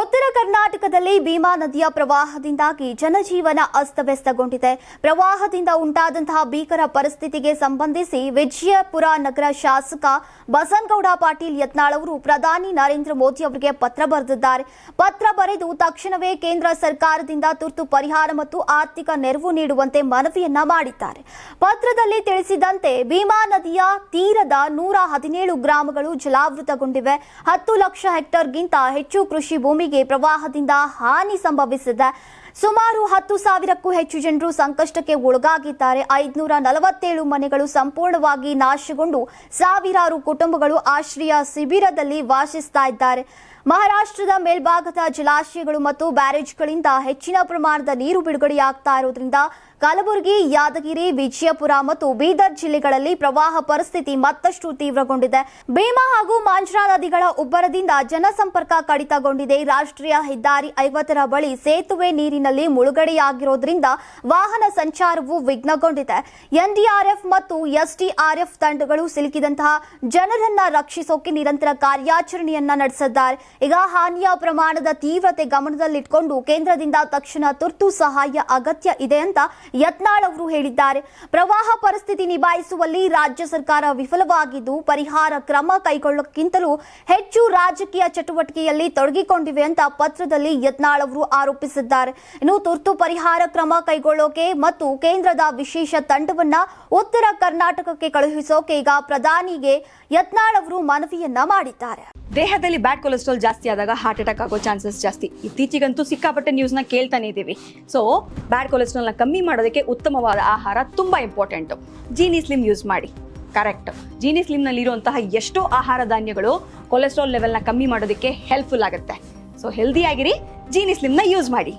ಉತ್ತರ ಕರ್ನಾಟಕದಲ್ಲಿ ಭೀಮಾ ನದಿಯ ಪ್ರವಾಹದಿಂದಾಗಿ ಜನಜೀವನ ಅಸ್ತವ್ಯಸ್ತಗೊಂಡಿದೆ. ಪ್ರವಾಹದಿಂದ ಉಂಟಾದಂತಹ ಭೀಕರ ಪರಿಸ್ಥಿತಿಗೆ ಸಂಬಂಧಿಸಿ ವಿಜಯಪುರ ನಗರ ಶಾಸಕ ಬಸನಗೌಡ ಪಾಟೀಲ್ ಯತ್ನಾಳ್ ಅವರು ಪ್ರಧಾನಿ ನರೇಂದ್ರ ಮೋದಿ ಅವರಿಗೆ ಪತ್ರ ಬರೆದಿದ್ದಾರೆ. ಪತ್ರ ಬರೆದು ತಕ್ಷಣವೇ ಕೇಂದ್ರ ಸರ್ಕಾರದಿಂದ ತುರ್ತು ಪರಿಹಾರ ಮತ್ತು ಆರ್ಥಿಕ ನೆರವು ನೀಡುವಂತೆ ಮನವಿಯನ್ನ ಮಾಡಿದ್ದಾರೆ. ಪತ್ರದಲ್ಲಿ ತಿಳಿಸಿದಂತೆ ಭೀಮಾ ನದಿಯ ತೀರದ ನೂರ ಹದಿನೇಳು ಗ್ರಾಮಗಳು ಜಲಾವೃತಗೊಂಡಿವೆ. ಹತ್ತು ಲಕ್ಷ ಹೆಕ್ಟರ್ಗಿಂತ ಹೆಚ್ಚು ಕೃಷಿ ಪ್ರವಾಹದಿಂದ ಹಾನಿ ಸಂಭವಿಸಿದೆ. ಸುಮಾರು ಹತ್ತು ಸಾವಿರಕ್ಕೂ ಹೆಚ್ಚು ಜನರು ಸಂಕಷ್ಟಕ್ಕೆ ಒಳಗಾಗಿದ್ದಾರೆ. ಐದುನೂರ ನಲವತ್ತೇಳು ಮನೆಗಳು ಸಂಪೂರ್ಣವಾಗಿ ನಾಶಗೊಂಡು ಸಾವಿರಾರು ಕುಟುಂಬಗಳು ಆಶ್ರಯ ಶಿಬಿರದಲ್ಲಿ ವಾಸಿಸ್ತಾ ಇದ್ದಾರೆ. ಮಹಾರಾಷ್ಟ್ರದ ಮೇಲ್ಭಾಗದ ಜಲಾಶಯಗಳು ಮತ್ತು ಬ್ಯಾರೇಜ್ಗಳಿಂದ ಹೆಚ್ಚಿನ ಪ್ರಮಾಣದ ನೀರು ಬಿಡುಗಡೆಯಾಗ್ತಾ ಇರೋದ್ರಿಂದ ಕಲಬುರಗಿ, ಯಾದಗಿರಿ, ವಿಜಯಪುರ ಮತ್ತು ಬೀದರ್ ಜಿಲ್ಲೆಗಳಲ್ಲಿ ಪ್ರವಾಹ ಪರಿಸ್ಥಿತಿ ಮತ್ತಷ್ಟು ತೀವ್ರಗೊಂಡಿದೆ. ಭೀಮಾ ಹಾಗೂ ಮಾಂಜ್ರಾ ನದಿಗಳ ಉಬ್ಬರದಿಂದ ಜನಸಂಪರ್ಕ ಕಡಿತಗೊಂಡಿದೆ. ರಾಷ್ಟ್ರೀಯ ಹೆದ್ದಾರಿ ಐವತ್ತರ ಬಳಿ ಸೇತುವೆ ನೀರಿನಲ್ಲಿ ಮುಳುಗಡೆಯಾಗಿರೋದ್ರಿಂದ ವಾಹನ ಸಂಚಾರವು ವಿಘ್ನಗೊಂಡಿದೆ. ಎನ್ಡಿಆರ್ಎಫ್ ಮತ್ತು ಎಸ್ಡಿಆರ್ಎಫ್ ತಂಡಗಳು ಸಿಲುಕಿದಂತಹ ಜನರನ್ನ ರಕ್ಷಿಸೋಕೆ ನಿರಂತರ ಕಾರ್ಯಾಚರಣೆಯನ್ನ ನಡೆಸಿದ್ದಾರೆ. ಈಗ ಹಾನಿಯ ಪ್ರಮಾಣದ ತೀವ್ರತೆ ಗಮನದಲ್ಲಿಟ್ಕೊಂಡು ಕೇಂದ್ರದಿಂದ ತಕ್ಷಣ ತುರ್ತು ಸಹಾಯ ಅಗತ್ಯ ಇದೆ ಅಂತ ಯತ್ನಾಳ್ ಅವರು ಹೇಳಿದ್ದಾರೆ. ಪ್ರವಾಹ ಪರಿಸ್ಥಿತಿ ನಿಭಾಯಿಸುವಲ್ಲಿ ರಾಜ್ಯ ಸರ್ಕಾರ ವಿಫಲವಾಗಿದ್ದು ಪರಿಹಾರ ಕ್ರಮ ಕೈಗೊಳ್ಳಕ್ಕಿಂತಲೂ ಹೆಚ್ಚು ರಾಜಕೀಯ ಚಟುವಟಿಕೆಯಲ್ಲಿ ತೊಡಗಿಕೊಂಡಿವೆ ಅಂತ ಪತ್ರದಲ್ಲಿ ಯತ್ನಾಳ್ ಅವರು ಆರೋಪಿಸಿದ್ದಾರೆ. ಇನ್ನು ತುರ್ತು ಪರಿಹಾರ ಕ್ರಮ ಕೈಗೊಳ್ಳೋಕೆ ಮತ್ತು ಕೇಂದ್ರದ ವಿಶೇಷ ತಂಡವನ್ನ ಉತ್ತರ ಕರ್ನಾಟಕಕ್ಕೆ ಕಳುಹಿಸೋಕೆ ಈಗ ಪ್ರಧಾನಿಗೆ ಯತ್ನಾಳ್ ಅವರು ಮನವಿಯನ್ನ ಮಾಡಿದ್ದಾರೆ. ದೇಹದಲ್ಲಿ ಬ್ಯಾಡ್ ಕೊಲೆಸ್ಟ್ರಾಲ್ ಜಾಸ್ತಿ ಆದಾಗ ಹಾರ್ಟ್ ಅಟ್ಯಾಕ್ ಆಗೋ ಚಾನ್ಸಸ್ ಜಾಸ್ತಿ. ಇತ್ತೀಚೆಗಂತೂ ಸಿಕ್ಕಾಪಟ್ಟೆ ನ್ಯೂಸ್ನ ಕೇಳ್ತಾನೆ ಇದ್ದೀವಿ. ಸೊ ಬ್ಯಾಡ್ ಕೊಲೆಸ್ಟ್ರಾಲ್ನ ಕಮ್ಮಿ ಮಾಡೋದಕ್ಕೆ ಉತ್ತಮವಾದ ಆಹಾರ ತುಂಬಾ ಇಂಪಾರ್ಟೆಂಟು ಜೀನಿ ಸ್ಲಿಮ್ ಯೂಸ್ ಮಾಡಿ. ಕರೆಕ್ಟ್ ಜೀನಿ ಸ್ಲಿಮ್ನಲ್ಲಿರುವಂತಹ ಎಷ್ಟೋ ಆಹಾರ ಧಾನ್ಯಗಳು ಕೊಲೆಸ್ಟ್ರಾಲ್ ಲೆವೆಲ್ನ ಕಮ್ಮಿ ಮಾಡೋದಕ್ಕೆ ಹೆಲ್ಪ್ಫುಲ್ ಆಗುತ್ತೆ. ಸೊ ಹೆಲ್ದಿ ಆಗಿರಿ ಜೀನಿ ಸ್ಲಿಮ್ನ ಯೂಸ್ ಮಾಡಿ.